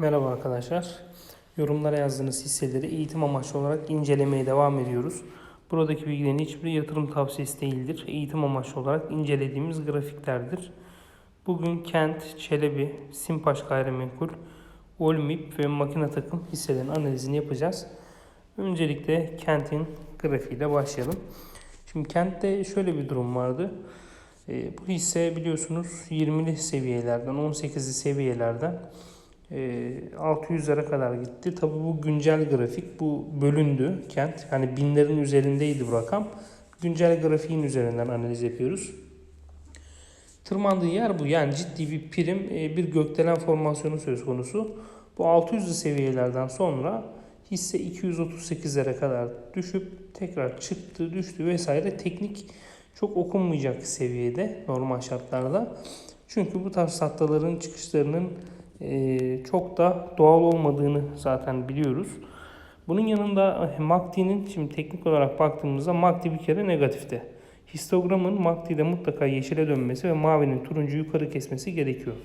Merhaba arkadaşlar. Yorumlara yazdığınız hisseleri eğitim amaçlı olarak incelemeye devam ediyoruz. Buradaki bilgilerin hiçbiri yatırım tavsiyesi değildir. Eğitim amaçlı olarak incelediğimiz grafiklerdir. Bugün Kent, Çelebi, Simpaş Gayrimenkul, Olmip ve Makine Takım hisselerin analizini yapacağız. Öncelikle Kent'in grafiğiyle başlayalım. Şimdi Kent'te şöyle bir durum vardı. E, bu hisse biliyorsunuz 20'li seviyelerden, 18'li seviyelerden 600'lere kadar gitti. Tabi bu güncel grafik, bu bölündü Kent. Yani binlerin üzerindeydi bu rakam. Güncel grafiğin üzerinden analiz yapıyoruz. Tırmandığı yer bu. Yani ciddi bir prim, e, bir gökdelen formasyonu söz konusu. Bu 600'lü seviyelerden sonra hisse 238'lere kadar düşüp tekrar çıktı, düştü vesaire. Teknik çok okunmayacak seviyede normal şartlarda. Çünkü bu tarz hattaların çıkışlarının çok da doğal olmadığını zaten biliyoruz. Bunun yanında e, MACD'nin şimdi teknik olarak baktığımızda MACD bir kere negatifte. Histogramın MACD'de mutlaka yeşile dönmesi ve mavinin turuncu yukarı kesmesi gerekiyor.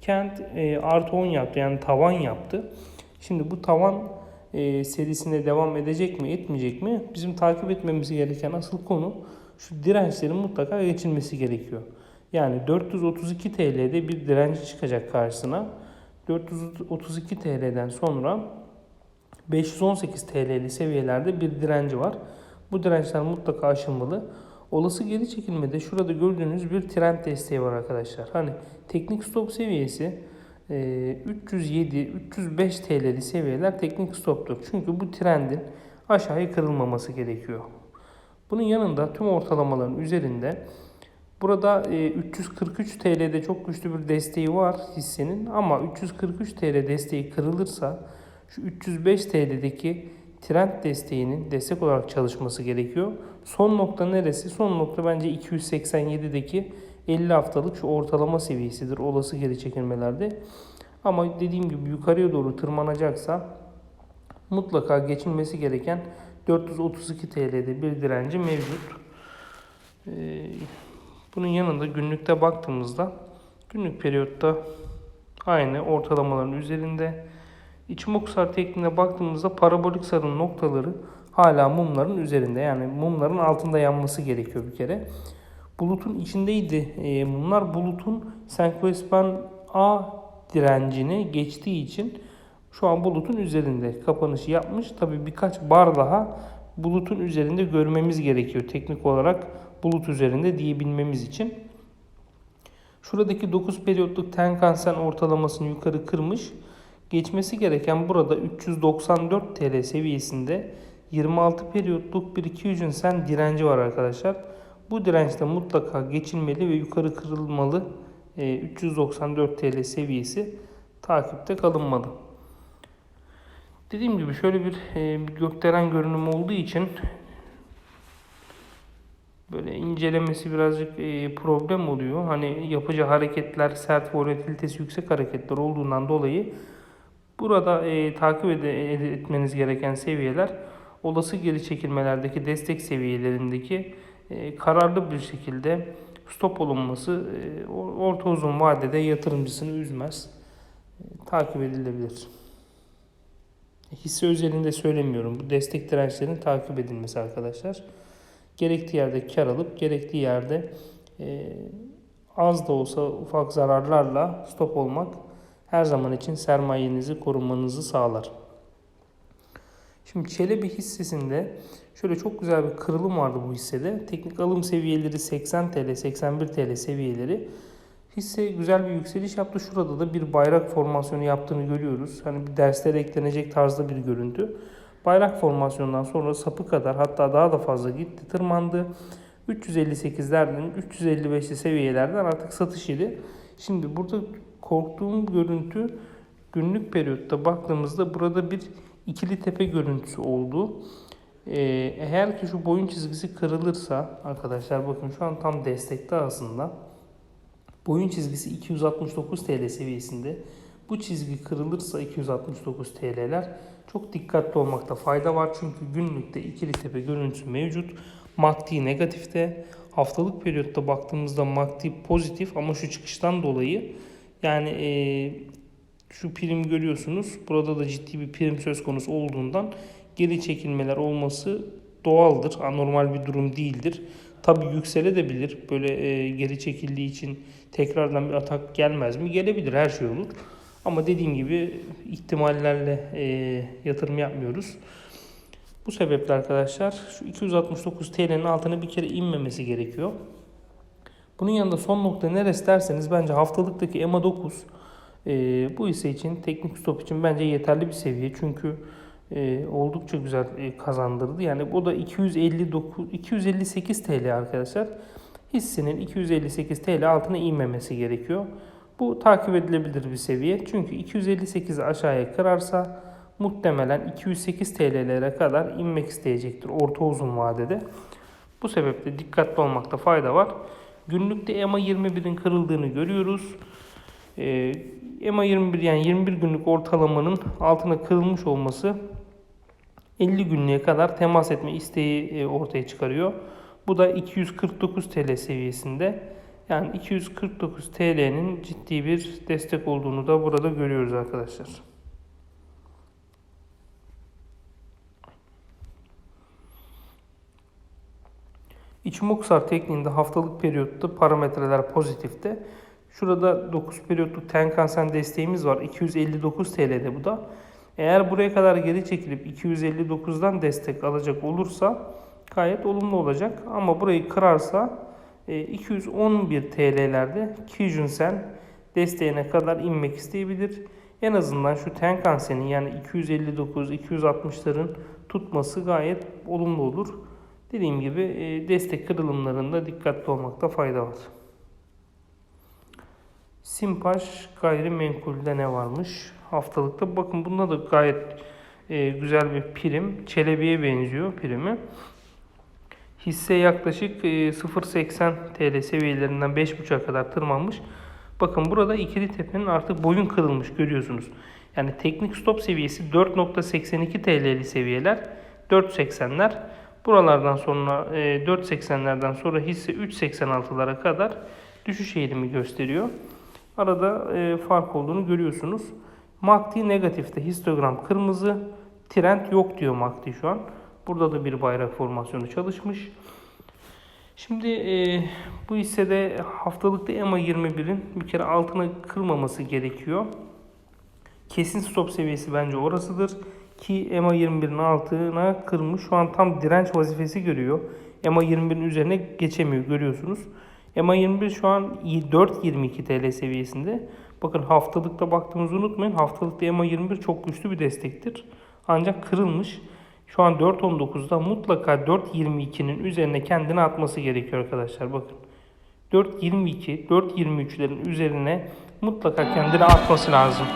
Kent e, artı 10 yaptı yani tavan yaptı. Şimdi bu tavan e, serisine devam edecek mi etmeyecek mi? Bizim takip etmemiz gereken asıl konu şu dirençlerin mutlaka geçilmesi gerekiyor. Yani 432 TL'de bir direnci çıkacak karşısına. 432 TL'den sonra 518 TL'li seviyelerde bir direnci var. Bu dirençler mutlaka aşılmalı. Olası geri çekilmede şurada gördüğünüz bir trend desteği var arkadaşlar. Hani teknik stop seviyesi 307-305 TL'li seviyeler teknik stoptur. Çünkü bu trendin aşağıya kırılmaması gerekiyor. Bunun yanında tüm ortalamaların üzerinde burada 343 TL'de çok güçlü bir desteği var hissenin ama 343 TL desteği kırılırsa şu 305 TL'deki trend desteğinin destek olarak çalışması gerekiyor. Son nokta neresi? Son nokta bence 287'deki 50 haftalık şu ortalama seviyesidir olası geri çekilmelerde. Ama dediğim gibi yukarıya doğru tırmanacaksa mutlaka geçilmesi gereken 432 TL'de bir direnci mevcut. Ee, bunun yanında günlükte baktığımızda günlük periyotta aynı ortalamaların üzerinde. İçimokusar tekniğine baktığımızda parabolik sarının noktaları hala mumların üzerinde. Yani mumların altında yanması gerekiyor bir kere. Bulutun içindeydi e, mumlar. Bulutun senkrospan A direncini geçtiği için şu an bulutun üzerinde kapanışı yapmış. Tabi birkaç bar daha bulutun üzerinde görmemiz gerekiyor teknik olarak bulut üzerinde diyebilmemiz için. Şuradaki 9 periyotluk Tenkan-Sen ortalamasını yukarı kırmış. Geçmesi gereken burada 394 TL seviyesinde 26 periyotluk bir 200 sen direnci var arkadaşlar. Bu dirençte mutlaka geçilmeli ve yukarı kırılmalı 394 TL seviyesi takipte kalınmalı. Dediğim gibi şöyle bir, bir gökdelen görünümü olduğu için böyle incelemesi birazcık problem oluyor. Hani yapıcı hareketler, sert volatilitesi yüksek hareketler olduğundan dolayı Burada e, takip ed- etmeniz gereken seviyeler olası geri çekilmelerdeki destek seviyelerindeki e, kararlı bir şekilde stop olunması e, orta uzun vadede yatırımcısını üzmez. E, takip edilebilir. Hisse özelinde söylemiyorum. Bu destek dirençlerin takip edilmesi arkadaşlar. Gerektiği yerde kar alıp gerektiği yerde e, az da olsa ufak zararlarla stop olmak her zaman için sermayenizi korumanızı sağlar. Şimdi Çelebi hissesinde şöyle çok güzel bir kırılım vardı bu hissede. Teknik alım seviyeleri 80 TL, 81 TL seviyeleri. Hisse güzel bir yükseliş yaptı. Şurada da bir bayrak formasyonu yaptığını görüyoruz. Hani bir derslere eklenecek tarzda bir görüntü. Bayrak formasyonundan sonra sapı kadar hatta daha da fazla gitti, tırmandı. 358'lerden 355'li seviyelerden artık satış yedi. Şimdi burada korktuğum görüntü günlük periyotta baktığımızda burada bir ikili tepe görüntüsü oldu. Ee, eğer ki şu boyun çizgisi kırılırsa arkadaşlar bakın şu an tam destekte aslında. Boyun çizgisi 269 TL seviyesinde. Bu çizgi kırılırsa 269 TL'ler çok dikkatli olmakta fayda var. Çünkü günlükte ikili tepe görüntüsü mevcut. MACD negatifte. Haftalık periyotta baktığımızda MACD pozitif ama şu çıkıştan dolayı yani e, şu prim görüyorsunuz. Burada da ciddi bir prim söz konusu olduğundan geri çekilmeler olması doğaldır. Anormal bir durum değildir. Tabi yükselebilir. Böyle e, geri çekildiği için tekrardan bir atak gelmez mi? Gelebilir. Her şey olur. Ama dediğim gibi ihtimallerle e, yatırım yapmıyoruz. Bu sebeple arkadaşlar şu 269 TL'nin altına bir kere inmemesi gerekiyor. Bunun yanında son nokta neresi derseniz bence haftalıktaki EMA 9 e, bu hisse için teknik stop için bence yeterli bir seviye. Çünkü e, oldukça güzel e, kazandırdı. Yani bu da 259 258 TL arkadaşlar. Hissenin 258 TL altına inmemesi gerekiyor. Bu takip edilebilir bir seviye. Çünkü 258'i aşağıya kırarsa muhtemelen 208 TL'lere kadar inmek isteyecektir orta uzun vadede. Bu sebeple dikkatli olmakta fayda var. Günlükte EMA 21'in kırıldığını görüyoruz. Ee, EMA 21 yani 21 günlük ortalamanın altına kırılmış olması 50 günlüğe kadar temas etme isteği e, ortaya çıkarıyor. Bu da 249 TL seviyesinde. Yani 249 TL'nin ciddi bir destek olduğunu da burada görüyoruz arkadaşlar. İçimoksar tekniğinde haftalık periyotta parametreler pozitifte. Şurada 9 periyotluk Tenkan-Sen desteğimiz var. 259 TL'de bu da. Eğer buraya kadar geri çekilip 259'dan destek alacak olursa gayet olumlu olacak. Ama burayı kırarsa 211 e, TL'lerde Kijun-Sen desteğine kadar inmek isteyebilir. En azından şu Tenkan-Sen'in yani 259-260'ların tutması gayet olumlu olur. Dediğim gibi e, destek kırılımlarında dikkatli olmakta fayda var. Simpaş gayrimenkulde ne varmış? Haftalıkta bakın bunda da gayet e, güzel bir prim. Çelebi'ye benziyor primi. Hisse yaklaşık e, 0.80 TL seviyelerinden 5.5'a kadar tırmanmış. Bakın burada ikili tepenin artık boyun kırılmış görüyorsunuz. Yani teknik stop seviyesi 4.82 TL'li seviyeler. 4.80'ler. Buralardan sonra e, 4.80'lerden sonra hisse 3.86'lara kadar düşüş eğilimi gösteriyor. Arada e, fark olduğunu görüyorsunuz. MACD negatifte histogram kırmızı. Trend yok diyor MACD şu an. Burada da bir bayrak formasyonu çalışmış. Şimdi e, bu hissede haftalıkta EMA 21'in bir kere altına kırmaması gerekiyor. Kesin stop seviyesi bence orasıdır. Ki EMA 21'in altına kırmış. Şu an tam direnç vazifesi görüyor. EMA 21'in üzerine geçemiyor görüyorsunuz. EMA 21 şu an 4.22 TL seviyesinde. Bakın haftalıkta baktığımızı unutmayın. Haftalıkta EMA 21 çok güçlü bir destektir. Ancak kırılmış. Şu an 4.19'da mutlaka 4.22'nin üzerine kendini atması gerekiyor arkadaşlar. Bakın 4.22, 4.23'lerin üzerine mutlaka kendini atması lazım.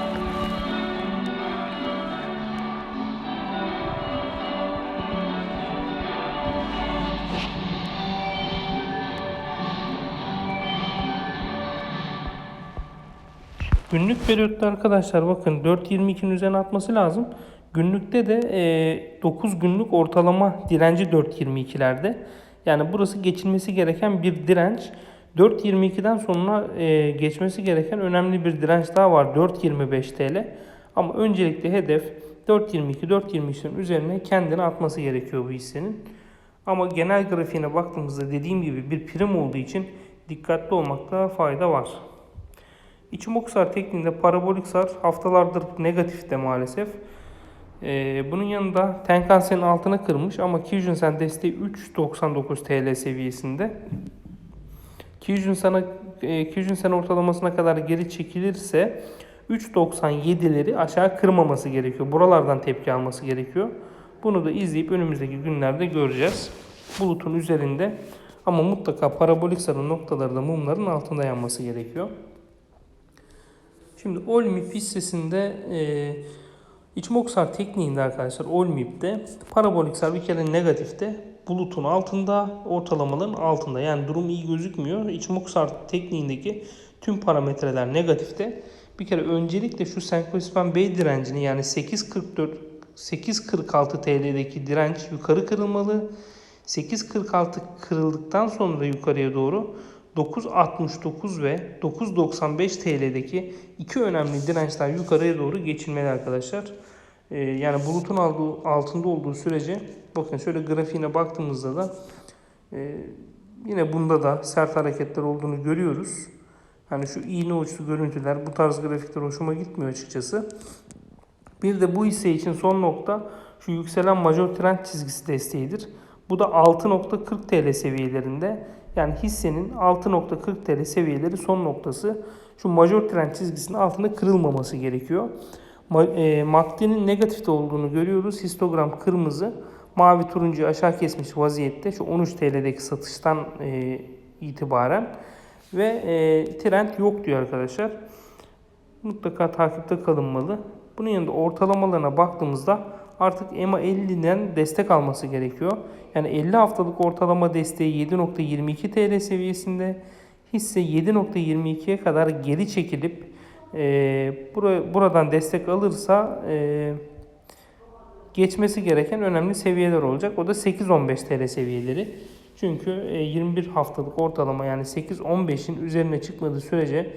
Günlük periyotta arkadaşlar bakın 4.22'nin üzerine atması lazım. Günlükte de e, 9 günlük ortalama direnci 4.22'lerde. Yani burası geçilmesi gereken bir direnç. 4.22'den sonra e, geçmesi gereken önemli bir direnç daha var. 4.25 TL. Ama öncelikle hedef 4.22-4.23'lerin üzerine kendini atması gerekiyor bu hissenin. Ama genel grafiğine baktığımızda dediğim gibi bir prim olduğu için dikkatli olmakta fayda var. İçimoksar tekniğinde parabolik sar haftalardır negatifte maalesef. Ee, bunun yanında Tenkan-Sen'in altına kırmış ama Kijun-Sen desteği 3.99 TL seviyesinde. Kijun-Sen'e e, Kijun-Sen ortalamasına kadar geri çekilirse 3.97'leri aşağı kırmaması gerekiyor. Buralardan tepki alması gerekiyor. Bunu da izleyip önümüzdeki günlerde göreceğiz. Bulutun üzerinde ama mutlaka parabolik sarı noktaları da mumların altında yanması gerekiyor. Şimdi Olmip hissesinde e, İçmoksar tekniğinde arkadaşlar Olmip'te parabolik sar bir kere negatifte bulutun altında ortalamaların altında yani durum iyi gözükmüyor. İçmoksar tekniğindeki tüm parametreler negatifte. Bir kere öncelikle şu Senkospan Bey direncini yani 8.44 8.46 TL'deki direnç yukarı kırılmalı. 8.46 kırıldıktan sonra yukarıya doğru 9.69 ve 9.95 TL'deki iki önemli dirençler yukarıya doğru geçilmeli arkadaşlar. Ee, yani bulutun aldığı, altında olduğu sürece bakın şöyle grafiğine baktığımızda da e, yine bunda da sert hareketler olduğunu görüyoruz. Hani şu iğne uçlu görüntüler bu tarz grafikler hoşuma gitmiyor açıkçası. Bir de bu hisse için son nokta şu yükselen major trend çizgisi desteğidir. Bu da 6.40 TL seviyelerinde. Yani hissenin 6.40 TL seviyeleri son noktası. Şu major trend çizgisinin altında kırılmaması gerekiyor. Ma- e, MACD'nin negatifte olduğunu görüyoruz. Histogram kırmızı. Mavi turuncu aşağı kesmiş vaziyette. Şu 13 TL'deki satıştan e, itibaren. Ve e, trend yok diyor arkadaşlar. Mutlaka takipte kalınmalı. Bunun yanında ortalamalarına baktığımızda artık EMA 50'den destek alması gerekiyor. Yani 50 haftalık ortalama desteği 7.22 TL seviyesinde. Hisse 7.22'ye kadar geri çekilip e, bura- buradan destek alırsa e, geçmesi gereken önemli seviyeler olacak. O da 8-15 TL seviyeleri. Çünkü e, 21 haftalık ortalama yani 8-15'in üzerine çıkmadığı sürece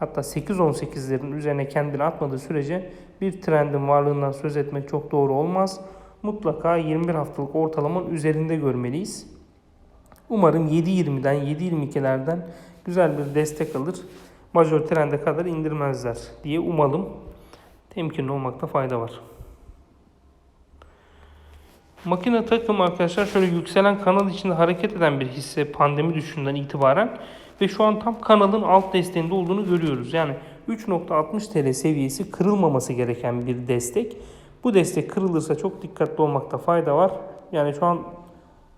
hatta 8-18'lerin üzerine kendini atmadığı sürece bir trendin varlığından söz etmek çok doğru olmaz. Mutlaka 21 haftalık ortalamanın üzerinde görmeliyiz. Umarım 7.20'den 7.22'lerden güzel bir destek alır. Major trende kadar indirmezler diye umalım. Temkinli olmakta fayda var. Makine takım arkadaşlar şöyle yükselen kanal içinde hareket eden bir hisse pandemi düşünden itibaren ve şu an tam kanalın alt desteğinde olduğunu görüyoruz. Yani 3.60 TL seviyesi kırılmaması gereken bir destek. Bu destek kırılırsa çok dikkatli olmakta fayda var. Yani şu an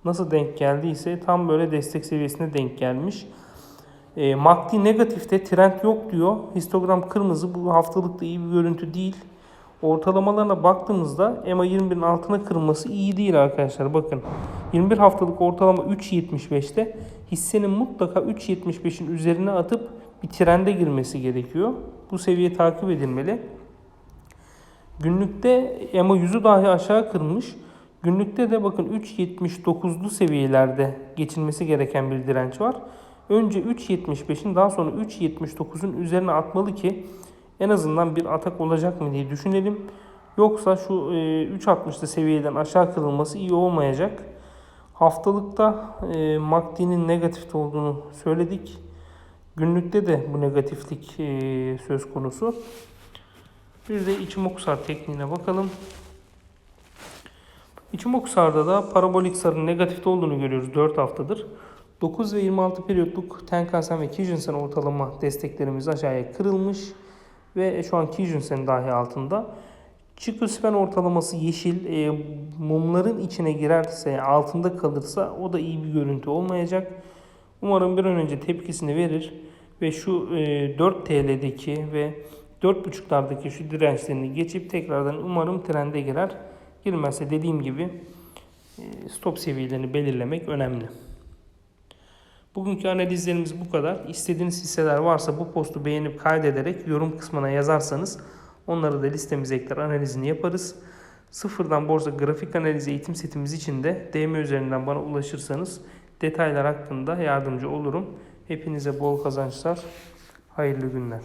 nasıl denk geldiyse tam böyle destek seviyesine denk gelmiş. E, MACD negatifte trend yok diyor. Histogram kırmızı bu haftalıkta iyi bir görüntü değil. Ortalamalarına baktığımızda EMA 21'in altına kırılması iyi değil arkadaşlar. Bakın 21 haftalık ortalama 3.75'te hissenin mutlaka 3.75'in üzerine atıp bir trende girmesi gerekiyor. Bu seviye takip edilmeli. Günlükte EMA 100'ü dahi aşağı kırmış. Günlükte de bakın 3.79'lu seviyelerde geçilmesi gereken bir direnç var. Önce 3.75'in daha sonra 3.79'un üzerine atmalı ki en azından bir atak olacak mı diye düşünelim. Yoksa şu e, 3.60'lı seviyeden aşağı kırılması iyi olmayacak. Haftalıkta e, MACD'nin negatifte olduğunu söyledik. Günlükte de bu negatiflik e, söz konusu. Bir de Ichimoku-Sar tekniğine bakalım. Ichimoku-Sar'da da parabolik sarın negatifte olduğunu görüyoruz 4 haftadır. 9 ve 26 periyotluk Tenkan-sen ve Kijun-sen ortalama desteklerimiz aşağıya kırılmış ve şu an Kijun-sen dahi altında. Chiku-Span ortalaması yeşil e, mumların içine girerse altında kalırsa o da iyi bir görüntü olmayacak. Umarım bir an önce tepkisini verir ve şu e, 4 TL'deki ve 4.5'lardaki şu dirençlerini geçip tekrardan umarım trende girer. Girmezse dediğim gibi e, stop seviyelerini belirlemek önemli. Bugünkü analizlerimiz bu kadar. İstediğiniz hisseler varsa bu postu beğenip kaydederek yorum kısmına yazarsanız onları da listemize ekler analizini yaparız. Sıfırdan borsa grafik analizi eğitim setimiz için de DM üzerinden bana ulaşırsanız detaylar hakkında yardımcı olurum. Hepinize bol kazançlar, hayırlı günler.